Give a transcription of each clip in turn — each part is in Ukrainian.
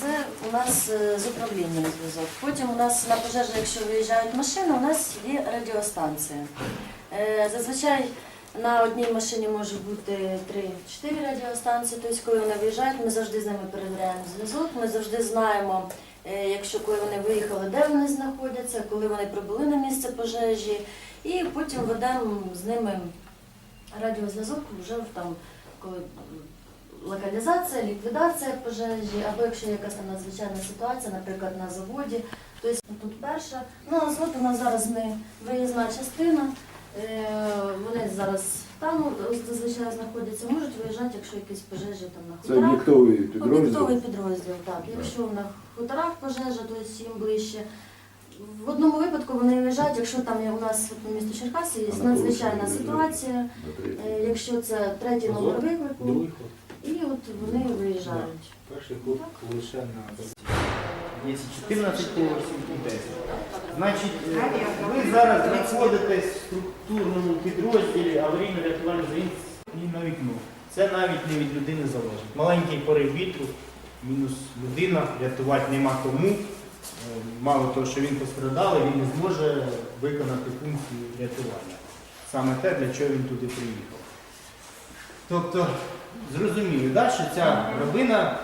Це у нас е, з управлінням зв'язок. Потім у нас на пожежі, якщо виїжджають машини, у нас є радіостанція. Е, Зазвичай на одній машині може бути 3-4 радіостанції. Тобто, коли вони виїжджають, ми завжди з ними перевіряємо зв'язок. Ми завжди знаємо, е, якщо коли вони виїхали, де вони знаходяться, коли вони прибули на місце пожежі, і потім ведемо з ними радіозв'язок вже там, коли локалізація, ліквідація пожежі, або якщо є якась там надзвичайна ситуація, наприклад, на заводі. Тобто тут перша. Ну, а звод у нас зараз ми виїзна частина. Е, Вони зараз там зазвичай знаходяться, можуть виїжджати, якщо якісь пожежі там на Це хуторах. об'єктовий підрозділ. Об'єктовий підрозділ, так. Якщо на хуторах пожежа, то їм ближче. В одному випадку вони виїжджають, якщо там є у нас по місту Черкаси є надзвичайна ситуація, е, якщо це третій номер виклику, От вони виїжджають. Перший ход лише на 10, 14 поверхів і 10. Значить, е, ви зараз знаходитесь в структурному підрозділі аварійно рятувальний заїзд і на вікно. Це навіть не від людини залежить. Маленький порив вітру, мінус людина, рятувати нема кому. Е, Мало того, що він пострадалий, він не зможе виконати функцію рятування. Саме те, для чого він туди приїхав. Тобто, зрозуміло, да, що ця робина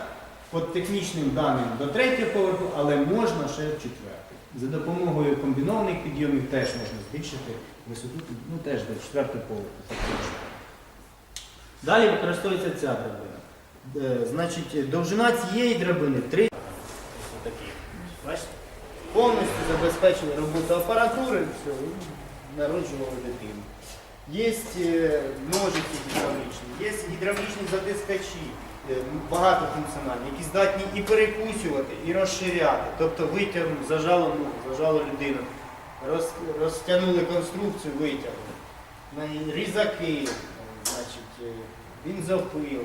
по технічним даним до третього поверху, але можна ще в четвертий. За допомогою комбінованих підйомів теж можна збільшити висоту, ну теж до четвертого поверху. фактично. Далі використовується ця драбина. Е, Значить, довжина цієї драбини 3 такі. Бачите? Повністю забезпечили роботу апаратури, все, народжували дитину. Є е, ножиці гідравлічні, є гідравлічні затискачі, е, багатофункціональні, які здатні і перекусювати, і розширяти. Тобто витягнув, зажало ногу, зажало людину, роз, розтягнули конструкцію, витягнули. Різаки, значить, е, бензопил.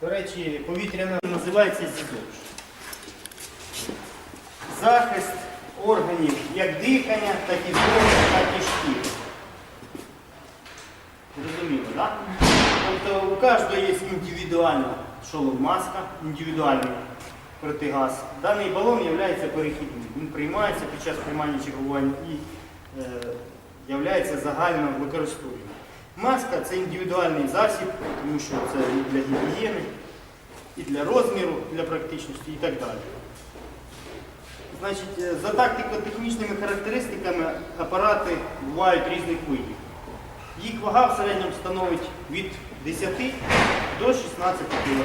До речі, повітряна називається зідовж. Захист органів як дихання, так і зору, так і шкіри. Зрозуміло, так? Тобто у кожного є індивідуальна шолом-маска, індивідуальний протигаз. Даний балон є перехідним. Він приймається під час приймання чергування і е, є загально використовуємим. Маска це індивідуальний засіб, тому що це і для гігієни, і для розміру, для практичності і так далі. Значить, е, за тактико-технічними характеристиками апарати бувають різних видів. Їх вага в середньому становить від 10 до 16 кг.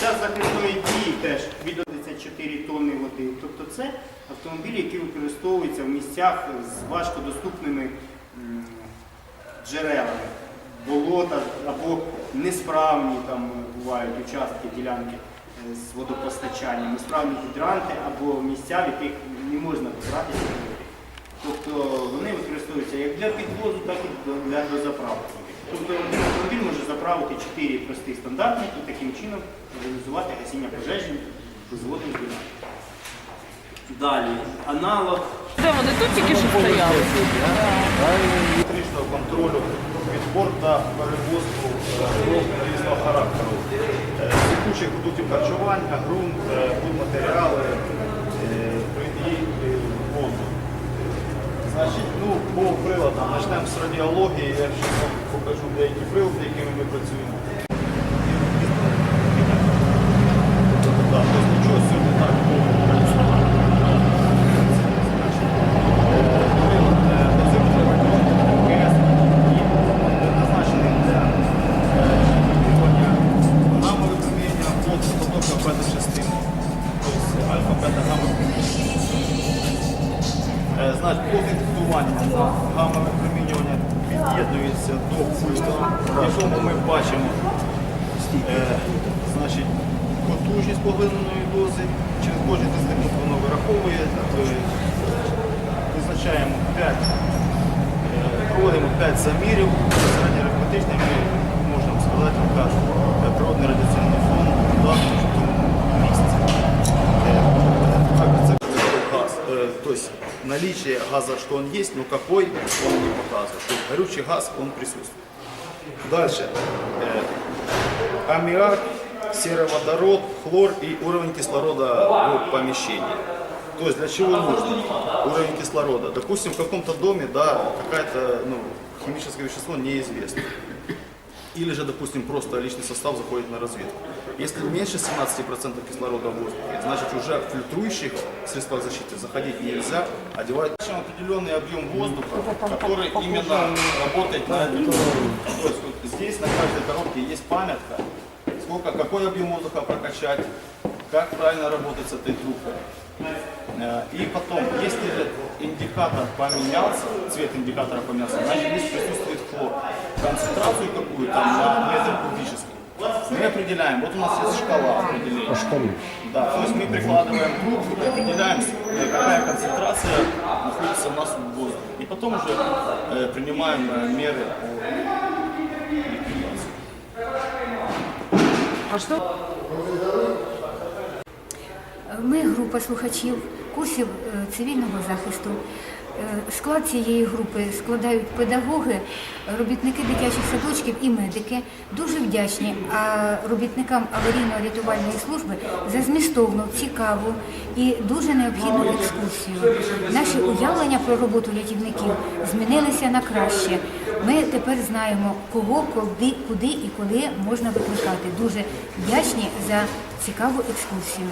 Час захисної дії теж від 14 тонни води. Тобто це автомобілі, які використовуються в місцях з важкодоступними джерелами, болота або несправні там бувають участки, ділянки з водопостачанням, несправні гідранти або місця, в яких не можна добратися до води. Тобто вони використовуються як для підвозу, так і для дозаправки. Тобто один автомобіль може заправити 4 прості стандартні і таким чином реалізувати гасіння пожежі безводним двигуном. Далі, аналог Де вони тут тільки що стояли? електричного контролю відбор та перевозку е, різного характеру. Е, Текучих продуктів харчування, ґрунт, матеріали будматеріали е, і е. Значить, ну, по приладам почнемо з радіології. Я ще покажу деякі прилади, якими ми працюємо. Так, ось нічого Значить, по фіксуванню гамма випромінювання під'єднується до пульта, в якому ми бачимо? Е, значить, потужність поглиненої дози. Через кожен дисциплін воно вираховує, е, визначаємо 5, е, проводимо 5 замірів, середньоарифметичні ми можемо сказати, вказує наличие газа, что он есть, но какой он не показывает. То есть горючий газ, он присутствует. Дальше. Э, Аммиак, сероводород, хлор и уровень кислорода в помещении. То есть для чего нужно уровень кислорода? Допустим, в каком-то доме да, какое-то ну, химическое вещество неизвестно. Или же, допустим, просто личный состав заходит на разведку. Если меньше 17% кислорода в воздухе, значит уже в фильтрующих средствах защиты заходить нельзя, одевать определенный объем воздуха, который именно работает на эту То есть вот здесь на каждой коробке есть памятка, сколько, какой объем воздуха прокачать, как правильно работать с этой трубкой. Э, И потом, если индикатор поменялся, цвет индикатора поменялся, значит здесь присутствует хлор. Концентрацию какую там на метр кубический. Мы определяем, вот у нас есть шкала определения. Да, то есть мы прикладываем трубку и определяем, э, какая концентрация находится у нас в воздухе. И потом уже э, принимаем э, меры по ликвидации. А что? Ми група слухачів курсів е, цивільного захисту. Е, Склад цієї групи складають педагоги, робітники дитячих садочків і медики. Дуже вдячні робітникам аварійно-рятувальної служби за змістовну, цікаву і дуже необхідну екскурсію. Наші уявлення про роботу рятівників змінилися на краще. Ми тепер знаємо, кого, куди, куди і коли можна викликати. Дуже вдячні за цікаву екскурсію.